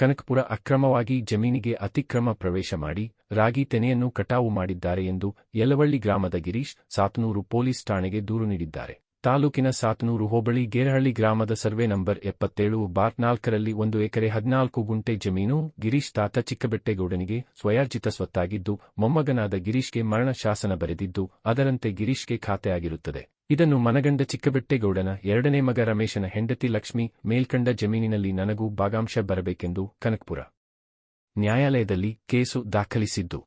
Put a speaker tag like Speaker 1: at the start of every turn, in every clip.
Speaker 1: ಕನಕಪುರ ಅಕ್ರಮವಾಗಿ ಜಮೀನಿಗೆ ಅತಿಕ್ರಮ ಪ್ರವೇಶ ಮಾಡಿ ರಾಗಿ ತೆನೆಯನ್ನು ಕಟಾವು ಮಾಡಿದ್ದಾರೆ ಎಂದು ಯಲವಳ್ಳಿ ಗ್ರಾಮದ ಗಿರೀಶ್, ಸಾತನೂರು ಪೊಲೀಸ್ ಠಾಣೆಗೆ ದೂರು ನೀಡಿದ್ದಾರೆ. ತಾಲೂಕಿನ ಸಾತನೂರು ಹೋಬಳಿ ಗೇರಹಳ್ಳಿ ಗ್ರಾಮದ ಸರ್ವೆ ನಂಬರ್ ಎಪ್ಪತ್ತೇಳು ಬಾರ್ ನಾಲ್ಕರಲ್ಲಿ ಒಂದು ಎಕರೆ ಹದಿನಾಲ್ಕು ಗುಂಟೆ ಜಮೀನು ಗಿರೀಶ್ ತಾತ ಚಿಕ್ಕಬೆಟ್ಟೆಗೌಡನಿಗೆ ಸ್ವಯಾರ್ಜಿತ ಸ್ವತ್ತಾಗಿದ್ದು, ಮೊಮ್ಮಗನಾದ ಗಿರೀಶ್ಗೆ ಮರಣ ಶಾಸನ ಬರೆದಿದ್ದು, ಅದರಂತೆ ಗಿರೀಶ್ಗೆ ಖಾತೆಯಾಗಿರುತ್ತದೆ ಇದನ್ನು ಮನಗಂಡ ಚಿಕ್ಕಬೆಟ್ಟೆಗೌಡನ ಎರಡನೇ ಮಗ ರಮೇಶನ ಹೆಂಡತಿ ಲಕ್ಷ್ಮಿ ಮೇಲ್ಕಂಡ ಜಮೀನಿನಲ್ಲಿ ನನಗೂ ಭಾಗಾಂಶ ಬರಬೇಕೆಂದು ಕನಕ್ಪುರ ನ್ಯಾಯಾಲಯದಲ್ಲಿ ಕೇಸು ದಾಖಲಿಸಿದ್ದು.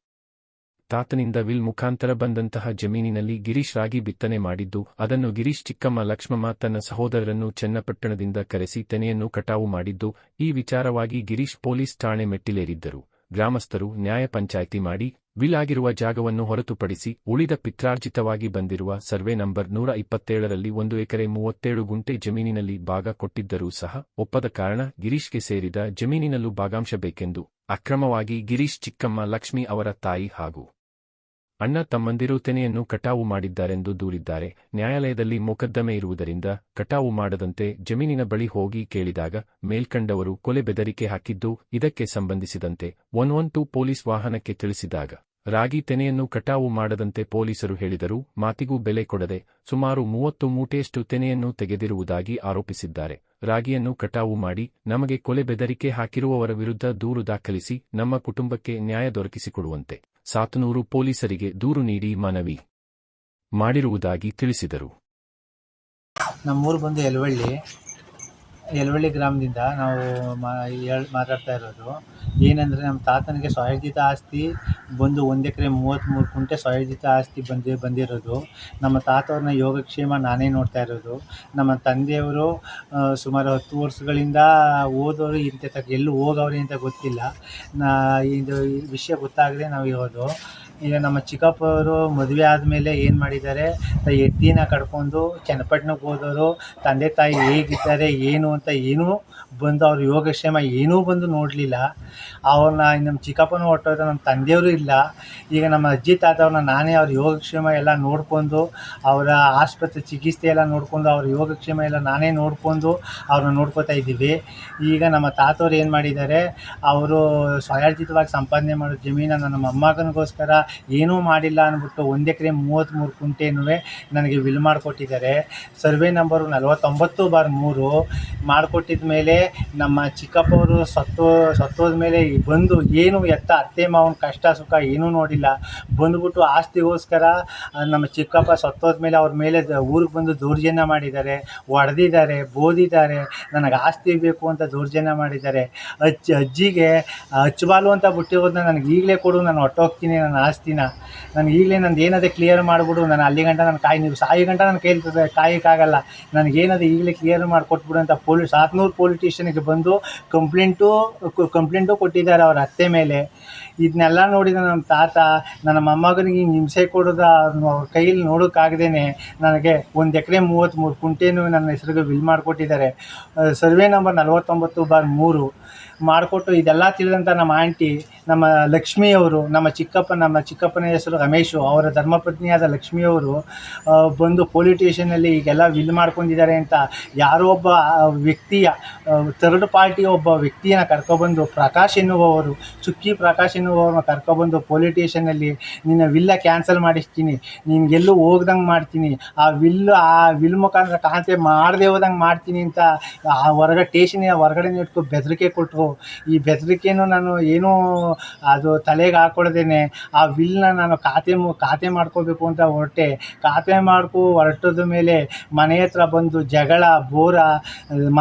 Speaker 1: ತಾತನಿಂದ ವಿಲ್ ಮುಖಾಂತರ ಬಂದಂತಹ ಜಮೀನಿನಲ್ಲಿ ಗಿರೀಶ್ ರಾಗಿ ಬಿತ್ತನೆ ಮಾಡಿದ್ದು, ಅದನ್ನು ಗಿರೀಶ್ ಚಿಕ್ಕಮ್ಮ ಲಕ್ಷ್ಮಮ್ಮ ತನ್ನ ಸಹೋದರರನ್ನು ಚನ್ನಪಟ್ಟಣದಿಂದ ಕರೆಸಿ ತೆನೆಯನ್ನು ಕಟಾವು ಮಾಡಿದ್ದು, ಈ ವಿಚಾರವಾಗಿ ಗಿರೀಶ್ ಪೊಲೀಸ್ ಠಾಣೆ ಮೆಟ್ಟಿಲೇರಿದ್ದರು. ಗ್ರಾಮಸ್ಥರು ನ್ಯಾಯ ಪಂಚಾಯಿತಿ ಮಾಡಿ, ವಿಲ್ ಆಗಿರುವ ಜಾಗವನ್ನು ಹೊರತುಪಡಿಸಿ ಉಳಿದ ಪಿತ್ರಾರ್ಜಿತವಾಗಿ ಬಂದಿರುವ ಸರ್ವೆ ನಂಬರ್ ನೂರ ಇಪ್ಪತ್ತೇಳರಲ್ಲಿ ಒಂದು ಎಕರೆ ಮೂವತ್ತೇಳು ಗುಂಟೆ ಜಮೀನಿನಲ್ಲಿ ಭಾಗ ಕೊಟ್ಟಿದ್ದರೂ ಸಹ ಒಪ್ಪದ ಕಾರಣ ಗಿರೀಶ್ಗೆ ಸೇರಿದ ಜಮೀನಿನಲ್ಲೂ ಭಾಗಾಂಶ ಬೇಕೆಂದು ಅಕ್ರಮವಾಗಿ ಗಿರೀಶ್ ಚಿಕ್ಕಮ್ಮ ಲಕ್ಷ್ಮಿ ಅವರ ತಾಯಿ ಹಾಗೂ ಅಣ್ಣ ತಮ್ಮಂದಿರು ತೆನೆಯನ್ನು ಕಟಾವು ಮಾಡಿದ್ದಾರೆಂದು ದೂರಿದ್ದಾರೆ. ನ್ಯಾಯಾಲಯದಲ್ಲಿ ಮೊಕದ್ದಮೆ ಇರುವುದರಿಂದ ಕಟಾವು ಮಾಡದಂತೆ ಜಮೀನಿನ ಬಳಿ ಹೋಗಿ ಕೇಳಿದಾಗ ಮೇಲ್ಕಂಡವರು ಕೊಲೆ ಬೆದರಿಕೆ ಹಾಕಿದ್ದು ಇದಕ್ಕೆ ಸಂಬಂಧಿಸಿದಂತೆ ಒನ್ ಒನ್ ಟೂ ಪೊಲೀಸ್ ವಾಹನಕ್ಕೆ ತಿಳಿಸಿದಾಗ ರಾಗಿ ತೆನೆಯನ್ನು ಕಟಾವು ಮಾಡದಂತೆ ಪೊಲೀಸರು ಹೇಳಿದರೂ ಮಾತಿಗೂ ಬೆಲೆ ಕೊಡದೆ ಸುಮಾರು ಮೂವತ್ತು ಮೂಟೆಯಷ್ಟು ತೆನೆಯನ್ನು ತೆಗೆದಿರುವುದಾಗಿ ಆರೋಪಿಸಿದ್ದಾರೆ. ರಾಗಿಯನ್ನು ಕಟಾವು ಮಾಡಿ ನಮಗೆ ಕೊಲೆ ಬೆದರಿಕೆ ಹಾಕಿರುವವರ ವಿರುದ್ಧ ದೂರು ದಾಖಲಿಸಿ ನಮ್ಮ ಕುಟುಂಬಕ್ಕೆ ನ್ಯಾಯ ದೊರಕಿಸಿಕೊಡುವಂತೆ. ಸಾತನೂರು ಪೊಲೀಸರಿಗೆ ದೂರು ನೀಡಿ ಮನವಿ ಮಾಡಿರುವುದಾಗಿ ತಿಳಿಸಿದರು.
Speaker 2: ನಮ್ಮೂರು ಬಂದು ಯಲವಳ್ಳಿ. ಯಲವಳ್ಳಿ ಗ್ರಾಮದಿಂದ ನಾವು ಮಾತಾಡ್ತಾ ಇರೋದು. ಏನಂದರೆ ನಮ್ಮ ತಾತನಿಗೆ ಸ್ವಯೋಜಿತ ಆಸ್ತಿ, ಬಂದು ಒಂದು ಎಕರೆ ಮೂವತ್ತ್ಮೂರು ಕುಂಟೆ ಸ್ವಯೋಜಿತ ಆಸ್ತಿ ಬಂದು, ಬಂದಿರೋದು. ನಮ್ಮ ತಾತವ್ರನ್ನ ಯೋಗಕ್ಷೇಮ ನಾನೇ ನೋಡ್ತಾ ಇರೋದು. ನಮ್ಮ ತಂದೆಯವರು ಸುಮಾರು ಹತ್ತು ವರ್ಷಗಳಿಂದ ಓದೋರು ಇಂಥ ಎಲ್ಲೂ ಹೋಗವ್ರೆ ಅಂತ ಗೊತ್ತಿಲ್ಲ. ನಾ, ಇದು ವಿಷಯ ಗೊತ್ತಾಗದೆ ನಾವು ಇರೋದು. ಈಗ ನಮ್ಮ ಚಿಕ್ಕಪ್ಪವರು ಮದುವೆ ಆದಮೇಲೆ ಏನು ಮಾಡಿದ್ದಾರೆ? ಎತ್ತಿನ ಕಡ್ಕೊಂಡು ಚನ್ನಪಟ್ಣಕ್ಕೆ ಹೋದವರು, ತಂದೆ ತಾಯಿ ಹೇಗಿದ್ದಾರೆ, ಏನು ಅಂತ ಏನೂ ಬಂದು ಅವ್ರ ಯೋಗಕ್ಷೇಮ ಏನೂ ಬಂದು ನೋಡಲಿಲ್ಲ. ಅವ್ರನ್ನ ನಮ್ಮ ಚಿಕ್ಕಪ್ಪನೂ ಹೊರಟೋದ್ರೆ ನಮ್ಮ ತಂದೆಯವರು ಇಲ್ಲ. ಈಗ ನಮ್ಮ ಅಜ್ಜಿ ತಾತವ್ರನ್ನ ನಾನೇ ಅವ್ರ ಯೋಗಕ್ಷೇಮ ಎಲ್ಲ ನೋಡಿಕೊಂಡು, ಅವರ ಆಸ್ಪತ್ರೆ ಚಿಕಿತ್ಸೆ ಎಲ್ಲ ನೋಡಿಕೊಂಡು, ಅವ್ರ ಯೋಗಕ್ಷೇಮ ಎಲ್ಲ ನಾನೇ ನೋಡಿಕೊಂಡು ಅವ್ರನ್ನ ನೋಡ್ಕೋತಾ ಇದ್ದೀವಿ. ಈಗ ನಮ್ಮ ತಾತವ್ರು ಏನು ಮಾಡಿದ್ದಾರೆ, ಅವರು ಸ್ವಯಾರ್ಜಿತವಾಗಿ ಸಂಪಾದನೆ ಮಾಡೋ ಜಮೀನನ್ನು ನಮ್ಮ ಅಮ್ಮಗನಿಗೋಸ್ಕರ ಏನೂ ಮಾಡಿಲ್ಲ ಅಂದ್ಬಿಟ್ಟು ಒಂದು ಎಕರೆ ಮೂವತ್ತ್ಮೂರು ಕುಂಟೆನೂ ನನಗೆ ವಿಲ್ ಮಾಡಿಕೊಟ್ಟಿದ್ದಾರೆ. ಸರ್ವೆ ನಂಬರು ನಲವತ್ತೊಂಬತ್ತು ಬಾರ್ ಮೂರು. ಮಾಡಿಕೊಟ್ಟಿದ ಮೇಲೆ ನಮ್ಮ ಚಿಕ್ಕಪ್ಪವರು ಸತ್ತೋ, ಸತ್ತೋದ ಮೇಲೆ ಬಂದು ಏನು ಎತ್ತ ಅತ್ತೆ ಮಾವನ ಕಷ್ಟ ಸುಖ ಏನೂ ನೋಡಿಲ್ಲ. ಬಂದ್ಬಿಟ್ಟು ಆಸ್ತಿಗೋಸ್ಕರ ನಮ್ಮ ಚಿಕ್ಕಪ್ಪ ಸತ್ತೋದ ಮೇಲೆ ಅವ್ರ ಮೇಲೆ ಊರಿಗೆ ಬಂದು ದೌರ್ಜನ್ಯ ಮಾಡಿದ್ದಾರೆ. ಒಡೆದಿದ್ದಾರೆ, ಬೋದಿದ್ದಾರೆ. ನನಗೆ ಆಸ್ತಿ ಬೇಕು ಅಂತ ದೌರ್ಜನ್ಯ ಮಾಡಿದ್ದಾರೆ. ಅಜ್ಜಿ, ಅಜ್ಜಿಗೆ ಅಚ್ಚುಬಾಲು ಅಂತ ಬಿಟ್ಟಿರೋದನ್ನ ನನಗೆ ಈಗಲೇ ಕೊಡು, ನಾನು ಹೊಟ್ಟೋಗ್ತೀನಿ ನನ್ನ ಆಸ್ತಿನ. ನಾನು ಈಗಲೇ ನಂದು ಏನದೇ ಕ್ಲಿಯರ್ ಮಾಡಿಬಿಡು ನಾನು ಅಲ್ಲಿ ಗಂಟ ನಾನು ಕಾಯಿ, ನೀವು ಸಾಯಿ ಗಂಟ ನಾನು ಕೇಳ್ತದೆ ಕಾಯಕ್ಕಾಗಲ್ಲ. ನನಗೇನದು ಈಗಲೇ ಕ್ಲಿಯರ್ ಮಾಡಿಕೊಟ್ಬಿಡು ಅಂತ ಪೊಲೀಸ್ ಸಾತ್ನೂರು ಪೊಲೀಸ್ ಸ್ಟೇಷನ್ಗೆ ಬಂದು ಕಂಪ್ಲೇಂಟು ಕಂಪ್ಲೇಂಟು ಕೊಟ್ಟಿದ್ದಾರೆ ಅವ್ರ ಅತ್ತೆ ಮೇಲೆ. ಇದನ್ನೆಲ್ಲ ನೋಡಿದ ನಮ್ಮ ತಾತ, ನನ್ನ ಮೊಮ್ಮಗನಿಗೆ ಹಿಂಗೆ ಹಿಂಸೆ ಕೊಡೋದ ಅವ್ರ ಕೈಯಲ್ಲಿ ನೋಡೋಕ್ಕಾಗ್ದೇ ನನಗೆ ಒಂದು ಎಕರೆ ಮೂವತ್ತ್ಮೂರು ಕುಂಟೆನೂ ನನ್ನ ಹೆಸರಿಗೆ ಬಿಲ್ ಮಾಡಿಕೊಟ್ಟಿದ್ದಾರೆ. ಸರ್ವೆ ನಂಬರ್ ನಲವತ್ತೊಂಬತ್ತು ಬಾರ್ ಮೂರು. ಮಾಡಿಕೊಟ್ಟು ಇದೆಲ್ಲ ತಿಳಿದಂಥ ನಮ್ಮ ಆಂಟಿ, ನಮ್ಮ ಲಕ್ಷ್ಮಿಯವರು ನಮ್ಮ ಚಿಕ್ಕಪ್ಪ, ನಮ್ಮ ಚಿಕ್ಕಪ್ಪನ ಹೆಸರು ರಮೇಶು, ಅವರ ಧರ್ಮಪತ್ನಿಯಾದ ಲಕ್ಷ್ಮಿಯವರು ಬಂದು ಪೊಲೀಸ್ ಸ್ಟೇಷನಲ್ಲಿ ಈಗೆಲ್ಲ ವಿಲ್ ಮಾಡ್ಕೊಂಡಿದ್ದಾರೆ ಅಂತ ಯಾರೋ ಒಬ್ಬ ವ್ಯಕ್ತಿಯ ಥರ್ಡ್ ಪಾರ್ಟಿ ಒಬ್ಬ ವ್ಯಕ್ತಿಯನ್ನು ಕರ್ಕೊಬಂದು ಪ್ರಕಾಶ್ ಎನ್ನುವವರು ಚುಕ್ಕಿ ಪ್ರಕಾಶ್ ಎನ್ನುವವರನ್ನ ಕರ್ಕೊಬಂದು ಪೊಲೀಸ್ ಸ್ಟೇಷನಲ್ಲಿ ನಿನ್ನ ವಿಲ್ಲ ಕ್ಯಾನ್ಸಲ್ ಮಾಡಿಸ್ತೀನಿ ನಿನ್ಗೆಲ್ಲೂ ಹೋಗ್ದಂಗೆ ಮಾಡ್ತೀನಿ, ಆ ವಿಲ್ ಆ ವಿಲ್ ಮುಖಾಂತರ ಕಾಂತೆ ಮಾಡದೆ ಹೋದಂಗೆ ಮಾಡ್ತೀನಿ ಅಂತ ಆ ಹೊರಗಡೆ ಟೇಷನ್ ಹೊರಗಡೆ ಇಟ್ಕೊಂಡು ಬೆದರಿಕೆ ಕೊಟ್ಟರು ಈ ಬೆದರಿಕೆನೂ ನಾನು ಏನೂ ಅದು ತಲೆಗೆ ಹಾಕೊಳ್ದೇನೆ, ಆ ವಿಲ್ನ ನಾನು ಖಾತೆ ಖಾತೆ ಮಾಡ್ಕೋಬೇಕು ಅಂತ ಹೊರಟೆ. ಖಾತೆ ಮಾಡ್ಕೊ ಹೊರಟದ ಮೇಲೆ ಮನೆ ಹತ್ರ ಬಂದು ಜಗಳ, ಬೋರ,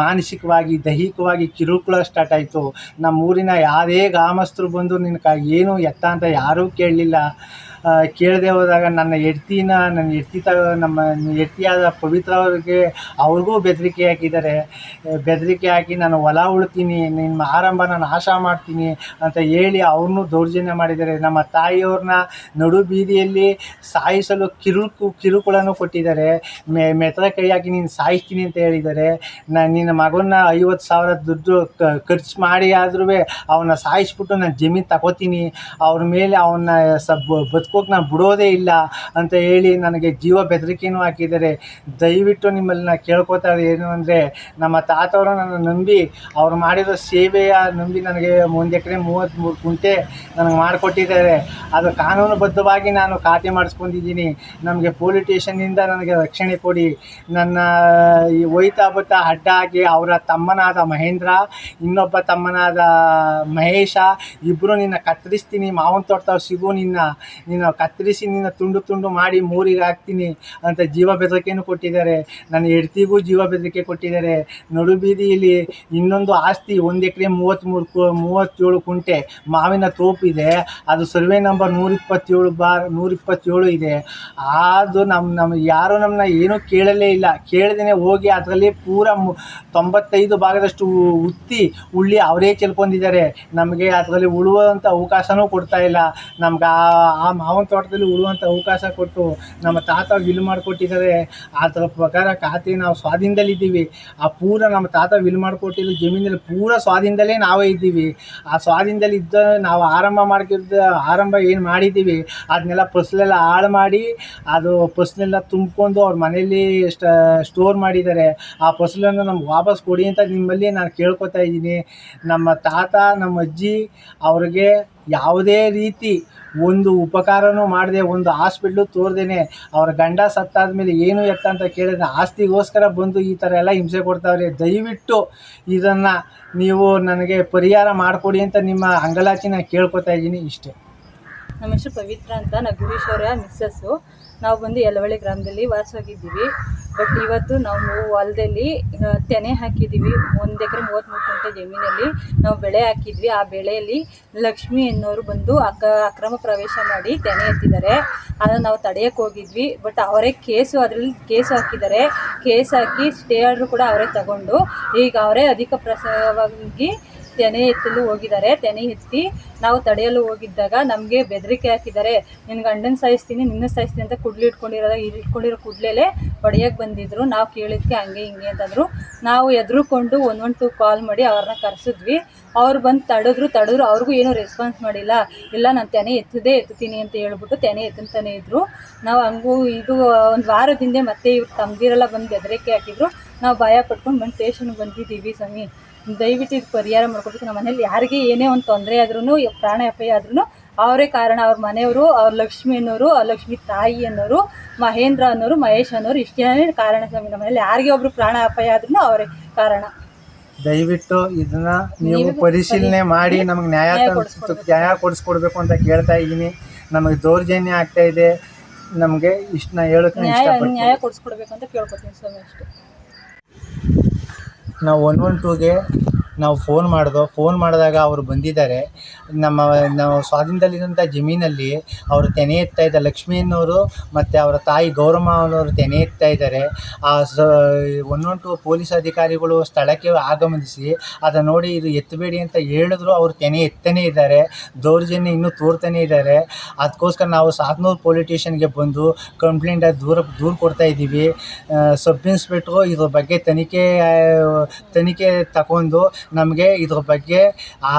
Speaker 2: ಮಾನಸಿಕವಾಗಿ, ದೈಹಿಕವಾಗಿ ಕಿರುಕುಳ ಸ್ಟಾರ್ಟ್ ಆಯಿತು. ನಮ್ಮ ಊರಿನ ಯಾರೇ ಗ್ರಾಮಸ್ಥರು ಬಂದು ನಿನ್ನ ಏನು ಎತ್ತ ಅಂತ ಯಾರೂ ಕೇಳಲಿಲ್ಲ. ಕೇಳದೆ ಹೋದಾಗ ನನ್ನ ಹೆಡ್ತಿನ, ನನ್ನ ಹೆಡ್ತಿ ತ, ನಮ್ಮ ಹೆಡ್ತಿಯಾದ ಪವಿತ್ರ ಅವ್ರಿಗೆ ಅವ್ರಿಗೂ ಬೆದರಿಕೆ ಹಾಕಿದ್ದಾರೆ. ಬೆದರಿಕೆ ಹಾಕಿ ನಾನು ಹೊಲ ಉಳ್ತೀನಿ ನಿಮ್ಮ ಆರಂಭ ನಾನು ನಾಶ ಮಾಡ್ತೀನಿ ಅಂತ ಹೇಳಿ ಅವ್ರನ್ನೂ ದೌರ್ಜನ್ಯ ಮಾಡಿದ್ದಾರೆ. ನಮ್ಮ ತಾಯಿಯವ್ರನ್ನ ನಡು ಬೀದಿಯಲ್ಲಿ ಸಾಯಿಸಲು ಕಿರುಕು, ಕಿರುಕುಳನೂ ಕೊಟ್ಟಿದ್ದಾರೆ. ಮೆ ಮೆತ್ರ ಕೈ ಹಾಕಿ ನೀನು ಸಾಯಿಸ್ತೀನಿ ಅಂತ ಹೇಳಿದ್ದಾರೆ. ನಾನು ನಿನ್ನ ಮಗನ್ನ ಐವತ್ತು ಸಾವಿರ ದುಡ್ಡು ಖರ್ಚು ಮಾಡಿ ಆದ್ರೂ ಅವನ್ನ ಸಾಯಿಸ್ಬಿಟ್ಟು ನಾನು ಜಮೀನು ತಗೋತೀನಿ. ಅವ್ರ ಮೇಲೆ ಅವನ್ನ ಸ ಬದುಕೋಕೆ ನಾನು ಬಿಡೋದೇ ಇಲ್ಲ ಅಂತ ಹೇಳಿ ನನಗೆ ಜೀವ ಬೆದರಿಕೆಯೂ ಹಾಕಿದ್ದಾರೆ. ದಯವಿಟ್ಟು ನಿಮ್ಮಲ್ಲಿ ನಾನು ಕೇಳ್ಕೊತಾ ಇರೋದು ಏನು ಅಂದರೆ ನಮ್ಮ ತಾತವರು ನನ್ನ ನಂಬಿ ಅವ್ರು ಮಾಡಿರೋ ಸೇವೆಯ ನಂಬಿ ನನಗೆ ಒಂದು ಎಕರೆ ಮೂವತ್ತ್ಮೂರು ಕುಂಟೆ ನನಗೆ ಮಾಡಿಕೊಟ್ಟಿದ್ದಾರೆ. ಅದು ಕಾನೂನುಬದ್ಧವಾಗಿ ನಾನು ಖಾತೆ ಮಾಡಿಸ್ಕೊಂಡಿದ್ದೀನಿ. ನಮಗೆ ಪೊಲೀಸ್ ಸ್ಟೇಷನ್ನಿಂದ ನನಗೆ ರಕ್ಷಣೆ ಕೊಡಿ. ನನ್ನ ಈ ಒಯ್ತಾ ಬತ್ತಾ ಅಡ್ಡ ಆಗಿ ಅವರ ತಮ್ಮನಾದ ಮಹೇಂದ್ರ, ಇನ್ನೊಬ್ಬ ತಮ್ಮನಾದ ಮಹೇಶ ಇಬ್ಬರು ನಿನ್ನ ಕತ್ತರಿಸ್ತೀನಿ. ಮಾವನ ತೋಟದವ್ರು ಸಿಗು ನಿನ್ನ. ನಿನ್ನ ಕತ್ತರಿಸಿ ನಿನ್ನ ತುಂಡು ತುಂಡು ಮಾಡಿ ಮೂರಿಗೆ ಹಾಕ್ತೀನಿ ಅಂತ ಜೀವ ಬೆದರಿಕೆಯನ್ನು ಕೊಟ್ಟಿದ್ದಾರೆ. ನನ್ನ ಹೆಡ್ತಿಗೂ ಜೀವ ಬೆದರಿಕೆ ಕೊಟ್ಟಿದ್ದಾರೆ. ನಡು ಬೀದಿಯಲ್ಲಿ ಇನ್ನೊಂದು ಆಸ್ತಿ, ಒಂದು ಎಕರೆ ಮೂವತ್ತ್ಮೂರು ಕು, ಮೂವತ್ತೇಳು ಕುಂಟೆ ಮಾವಿನ ತೋಪಿದೆ ಅದು ಸರ್ವೆ ನಂಬರ್ ನೂರಿಪ್ಪತ್ತೇಳು ಬಾರ್, ನೂರಿಪ್ಪತ್ತೇಳು ಇದೆ. ಅದು ನಮ್ಮ ನಮ್ಮ ಯಾರೂ ನಮ್ಮನ್ನ ಏನೂ ಕೇಳಲೇ ಇಲ್ಲ. ಕೇಳ್ದೇ ಹೋಗಿ ಅದರಲ್ಲಿ ಪೂರ ತೊಂಬತ್ತೈದು ಭಾಗದಷ್ಟು ಉತ್ತಿ, ಉಳ್ಳಿ ಅವರೇ ಚೆಲ್ಕೊಂಡಿದ್ದಾರೆ. ನಮಗೆ ಅದರಲ್ಲಿ ಉಳುವಂಥ ಅವಕಾಶನೂ ಕೊಡ್ತಾ ಇಲ್ಲ. ನಮ್ಗೆ ಆ ಆ ಮಾವಿನ ತೋಟದಲ್ಲಿ ಉಳುವಂಥ ಅವಕಾಶ ಕೊಟ್ಟು ನಮ್ಮ ತಾತ ವಿಲ್ ಮಾಡಿಕೊಟ್ಟಿದ್ದಾರೆ. ಅದರ ಪ್ರಕಾರ ಖಾತೆ ನಾವು ಸ್ವಾಧೀನದಲ್ಲಿದ್ದೀವಿ ಆ ಪೂರ ನಮ್ಮ ತಾತ ವಿಲ್ ಮಾಡಿಕೊಟ್ಟಿದ್ದು ಜಮೀನಲ್ಲಿ ಪೂರ ಸ್ವಾಧೀನದಲ್ಲೇ ನಾವೇ ಇದ್ದೀವಿ. ಆ ಸ್ವಾಧೀನದಲ್ಲಿ ಇದ್ದ ನಾವು ಆರಂಭ ಮಾಡ್ಕಿದ್ದ ಆರಂಭ ಏನು ಮಾಡಿದ್ದೀವಿ, ಅದನ್ನೆಲ್ಲ ಫಸಲೆಲ್ಲ ಹಾಳು ಮಾಡಿ, ಅದು ಫಸಲೆಲ್ಲ ತುಂಬಿಕೊಂಡು ಅವ್ರ ಮನೆಯಲ್ಲಿ ಸ್ಟೋರ್ ಮಾಡಿದ್ದಾರೆ. ಆ ಫಸಲನ್ನು ನಮ್ಗೆ ವಾಪಸ್ ಕೊಡಿ ಅಂತ ನಿಮ್ಮಲ್ಲಿ ನಾನು ಕೇಳ್ಕೊತಾ ಇದ್ದೀನಿ. ನಮ್ಮ ತಾತ, ನಮ್ಮ ಅಜ್ಜಿ ಅವ್ರಿಗೆ ಯಾವುದೇ ರೀತಿ ಒಂದು ಉಪಕಾರನೂ ಮಾಡದೆ, ಒಂದು ಹಾಸ್ಪಿಟ್ಲು ತೋರ್ದೇನೆ, ಅವ್ರ ಗಂಡ ಸತ್ತಾದ ಮೇಲೆ ಏನು ಎತ್ತ ಅಂತ ಕೇಳಿದ್ರೆ ಆಸ್ತಿಗೋಸ್ಕರ ಬಂದು ಈ ಥರ ಎಲ್ಲ ಹಿಂಸೆ ಕೊಡ್ತಾವ್ರೆ. ದಯವಿಟ್ಟು ಇದನ್ನು ನೀವು ನನಗೆ ಪರಿಹಾರ ಮಾಡಿಕೊಡಿ ಅಂತ ನಿಮ್ಮ ಅಂಗಲಾಚಿ ನಾನು ಕೇಳ್ಕೊತಾ ಇದ್ದೀನಿ ಇಷ್ಟೇ.
Speaker 3: ನಮ್ಮ ಹೆಸರು ಪವಿತ್ರ ಅಂತ ನಾ ಗಿರೀಶ್ ಅವರ ಮಿಸ್ಸಸ್ಸು ನಾವು ಬಂದು ಯಲವಳ್ಳಿ ಗ್ರಾಮದಲ್ಲಿ ವಾಸವಾಗಿದ್ದೀವಿ. ಬಟ್ ಇವತ್ತು ನಾವು ಹೊಲದಲ್ಲಿ ತೆನೆ ಹಾಕಿದ್ದೀವಿ. ಒಂದು ಎಕರೆ ಮೂವತ್ತ್ಮೂರು ಗಂಟೆ ಜಮೀನಲ್ಲಿ ನಾವು ಬೆಳೆ ಹಾಕಿದ್ವಿ. ಆ ಬೆಳೆಯಲ್ಲಿ ಲಕ್ಷ್ಮಿ ಎನ್ನೋರು ಬಂದು ಅಕ, ಅಕ್ರಮ ಪ್ರವೇಶ ಮಾಡಿ ತೆನೆ ಎತ್ತಿದ್ದಾರೆ. ಅದನ್ನು ನಾವು ತಡೆಯಕ್ಕೆ ಹೋಗಿದ್ವಿ. ಬಟ್ ಅವರೇ ಕೇಸು, ಅದರಲ್ಲಿ ಕೇಸು ಹಾಕಿದ್ದಾರೆ. ಕೇಸ್ ಹಾಕಿ ಸ್ಟೇ ಆರ್ಡ್ರು ಕೂಡ ಅವರೇ ತಗೊಂಡು, ಈಗ ಅವರೇ ಅಧಿಕ ಪ್ರಸವಾಗಿ ತೆನೆ ಎತ್ತಲು ಹೋಗಿದ್ದಾರೆ. ತೆನೆ ಎತ್ತಿ ನಾವು ತಡೆಯಲು ಹೋಗಿದ್ದಾಗ ನಮಗೆ ಬೆದರಿಕೆ ಹಾಕಿದ್ದಾರೆ. ನಿನ್ನ ಗಂಡನ ಸಾಯಿಸ್ತೀನಿ, ನಿನ್ನ ಸಾಯಿಸ್ತೀನಿ ಅಂತ ಕುಡ್ಲಿ ಇಟ್ಕೊಂಡಿರೋ ಇಟ್ಕೊಂಡಿರೋ ಕುಡ್ಲೇಲೆ ಹೊಡೆಯಕ್ಕೆ ಬಂದಿದ್ರು. ನಾವು ಕೇಳಿದ್ಕೆ ಹಂಗೆ ಹಿಂಗೆ ಅಂತಂದರು. ನಾವು ಎದುರುಕೊಂಡು ಒಂದೊಂದು ಒನ್ ಕಾಲ್ ಮಾಡಿ ಅವ್ರನ್ನ ಕರೆಸಿದ್ವಿ. ಅವ್ರು ಬಂದು ತಡೆದ್ರು ತಡೆದ್ರು. ಅವ್ರಿಗೂ ಏನೂ ರೆಸ್ಪಾನ್ಸ್ ಮಾಡಿಲ್ಲ. ಇಲ್ಲ, ನಾನು ತೆನೆ ಎತ್ತದೇ ಎತ್ತೀನಿ ಅಂತ ಹೇಳ್ಬಿಟ್ಟು ತೆನೆ ಎತ್ತಂತಾನೆ ಇದ್ದರು ನಾವು ಹಂಗೂ ಇದು ಒಂದು ವಾರದಿಂದ ಮತ್ತೆ ಇವ್ರು ತಮ್ಮದಿರೆಲ್ಲ ಬಂದು ಬೆದರಿಕೆ ಹಾಕಿದ್ರು. ನಾವು ಭಯ ಪಟ್ಕೊಂಡು ಬಂದು ಸ್ಟೇಷನ್ಗೆ ಬಂದಿದ್ದೀವಿ ಸ್ವಾಮಿ. ದಯವಿಟ್ಟು ಇದು ಪರಿಹಾರ ಮಾಡ್ಕೊಬೇಕು ನಮ್ಮ ಮನೇಲಿ ಯಾರಿಗೆ ಏನೇ ಒಂದು ತೊಂದರೆ ಆದ್ರೂ ಪ್ರಾಣ ಅಪಾಯ ಆದ್ರೂ ಅವರೇ ಕಾರಣ. ಅವ್ರ ಮನೆಯವರು ಅವ್ರ ಲಕ್ಷ್ಮಿ ಅನ್ನೋರು ಅವ್ರ ಲಕ್ಷ್ಮಿ ತಾಯಿ ಅನ್ನೋರು ಮಹೇಂದ್ರ ಅನ್ನೋರು ಮಹೇಶ್ ಅನ್ನೋರು ಇಷ್ಟು ಕಾರಣ ಸ್ವಾಮಿ. ನಮ್ಮ ಮನೇಲಿ ಯಾರಿಗೆ ಒಬ್ರು ಪ್ರಾಣ ಅಪಾಯ ಆದ್ರೂ ಅವರೇ ಕಾರಣ.
Speaker 2: ದಯವಿಟ್ಟು ಇದನ್ನ ನೀವು ಪರಿಶೀಲನೆ ಮಾಡಿ ನಮಗೆ ನ್ಯಾಯ
Speaker 3: ನ್ಯಾಯ ಕೊಡಿಸ್ಕೊಡ್ಬೇಕು.
Speaker 2: ನ್ಯಾಯ ಕೊಡಿಸ್ಕೊಡ್ಬೇಕು ಅಂತ ಕೇಳ್ತಾ ಇದ್ದೀನಿ. ನಮಗೆ ದೌರ್ಜನ್ಯ ಆಗ್ತಾ ಇದೆ. ನಮಗೆ ಇಷ್ಟನ್ನ ಹೇಳಕ್ಕೆ
Speaker 3: ನ್ಯಾಯ ನ್ಯಾಯ ಕೊಡಿಸ್ಕೊಡ್ಬೇಕು ಅಂತ ಕೇಳ್ಕೊತೀನಿ ಸ್ವಾಮಿ ಅಷ್ಟೇ.
Speaker 2: ನಾವು ಒನ್ ಒನ್ ಟೂಗೆ ನಾವು ಫೋನ್ ಮಾಡಿದೋ ಫೋನ್ ಮಾಡಿದಾಗ ಅವರು ಬಂದಿದ್ದಾರೆ. ನಮ್ಮ, ನಾವು ಸ್ವಾಧೀನದಲ್ಲಿರುವಂಥ ಜಮೀನಲ್ಲಿ ಅವರು ತೆನೆ ಎತ್ತಾ ಇದ್ದ ಲಕ್ಷ್ಮಿ ಅನ್ನೋರು ಮತ್ತು ಅವರ ತಾಯಿ ಗೌರಮ್ಮ ಅನ್ನೋರು ತೆನೆ ಎತ್ತಾ ಇದ್ದಾರೆ. ಆ ಸ ಒನ್ ಒನ್ ಟು ಪೊಲೀಸ್ ಅಧಿಕಾರಿಗಳು ಸ್ಥಳಕ್ಕೆ ಆಗಮನಿಸಿ ಅದನ್ನು ನೋಡಿ ಇದು ಎತ್ತಬೇಡಿ ಅಂತ ಹೇಳಿದ್ರು. ಅವರು ತೆನೆ ಎತ್ತನೇ ಇದ್ದಾರೆ. ದೌರ್ಜನ್ಯ ಇನ್ನೂ ತೋರ್ತಾನೆ ಇದ್ದಾರೆ. ಅದಕ್ಕೋಸ್ಕರ ನಾವು ಸಾತ್ನೂರು ಪೊಲೀಸ್ ಸ್ಟೇಷನ್ಗೆ ಬಂದು ಕಂಪ್ಲೇಂಟ್ ದೂರ, ದೂರು ಕೊಡ್ತಾ ಇದ್ದೀವಿ. ಸಬ್ ಇನ್ಸ್ಪೆಕ್ಟ್ರು ಇದ್ರ ಬಗ್ಗೆ ತನಿಖೆ ತನಿಖೆ ತಗೊಂಡು ನಮಗೆ ಇದ್ರ ಬಗ್ಗೆ ಆ,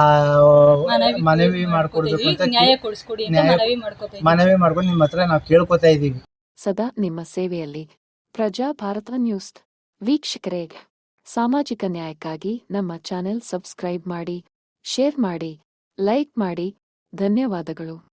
Speaker 2: ಮನವಿ ಮಾಡಿಕೊಡ್ಬೇಕು ಅಂತ
Speaker 3: ನ್ಯಾಯ ಕೊಡಿಸ್ಕೊಡಿ ಅಂತ
Speaker 2: ನ್ಯಾಯ- ಮನವಿ ಮಾಡ್ಕೊಂಡು ನಿಮ್ಮ ಹತ್ರ ನಾವು ಕೇಳ್ಕೊತಾ ಇದ್ದೀವಿ.
Speaker 4: ಸದಾ ನಿಮ್ಮ ಸೇವೆಯಲ್ಲಿ ಪ್ರಜಾ ಭಾರತ ನ್ಯೂಸ್. ವೀಕ್ಷಕರೇ ಸಾಮಾಜಿಕ ನ್ಯಾಯಕ್ಕಾಗಿ ನಮ್ಮ ಚಾನೆಲ್ ಸಬ್ಸ್ಕ್ರೈಬ್ ಮಾಡಿ ಶೇರ್ ಮಾಡಿ ಲೈಕ್ ಮಾಡಿ. ಧನ್ಯವಾದಗಳು.